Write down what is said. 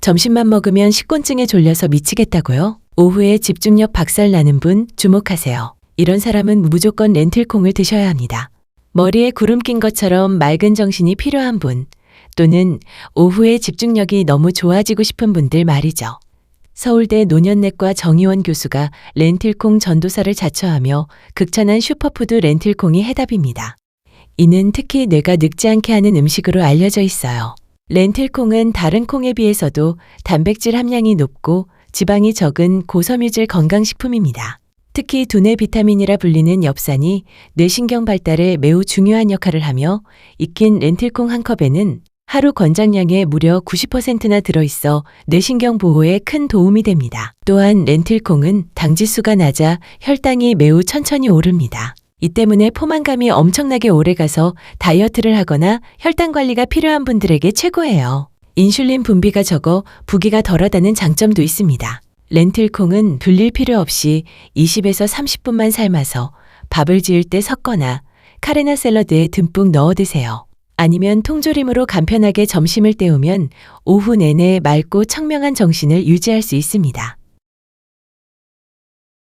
점심만 먹으면 식곤증에 졸려서 미치겠다고요? 오후에 집중력 박살 나는 분 주목하세요. 이런 사람은 무조건 렌틸콩을 드셔야 합니다. 머리에 구름 낀 것처럼 맑은 정신이 필요한 분, 또는 오후에 집중력이 너무 좋아지고 싶은 분들 말이죠. 서울대 노년내과 정의원 교수가 렌틸콩 전도사를 자처하며 극찬한 슈퍼푸드 렌틸콩이 해답입니다. 이는 특히 뇌가 늙지 않게 하는 음식으로 알려져 있어요. 렌틸콩은 다른 콩에 비해서도 단백질 함량이 높고 지방이 적은 고섬유질 건강식품입니다. 특히 두뇌 비타민이라 불리는 엽산이 뇌신경 발달에 매우 중요한 역할을 하며 익힌 렌틸콩 한 컵에는 하루 권장량의 무려 90%나 들어있어 뇌신경 보호에 큰 도움이 됩니다. 또한 렌틸콩은 당지수가 낮아 혈당이 매우 천천히 오릅니다. 이 때문에 포만감이 엄청나게 오래가서 다이어트를 하거나 혈당 관리가 필요한 분들에게 최고예요. 인슐린 분비가 적어 부기가 덜하다는 장점도 있습니다. 렌틸콩은 불릴 필요 없이 20에서 30분만 삶아서 밥을 지을 때 섞거나 카레나 샐러드에 듬뿍 넣어 드세요. 아니면 통조림으로 간편하게 점심을 때우면 오후 내내 맑고 청명한 정신을 유지할 수 있습니다.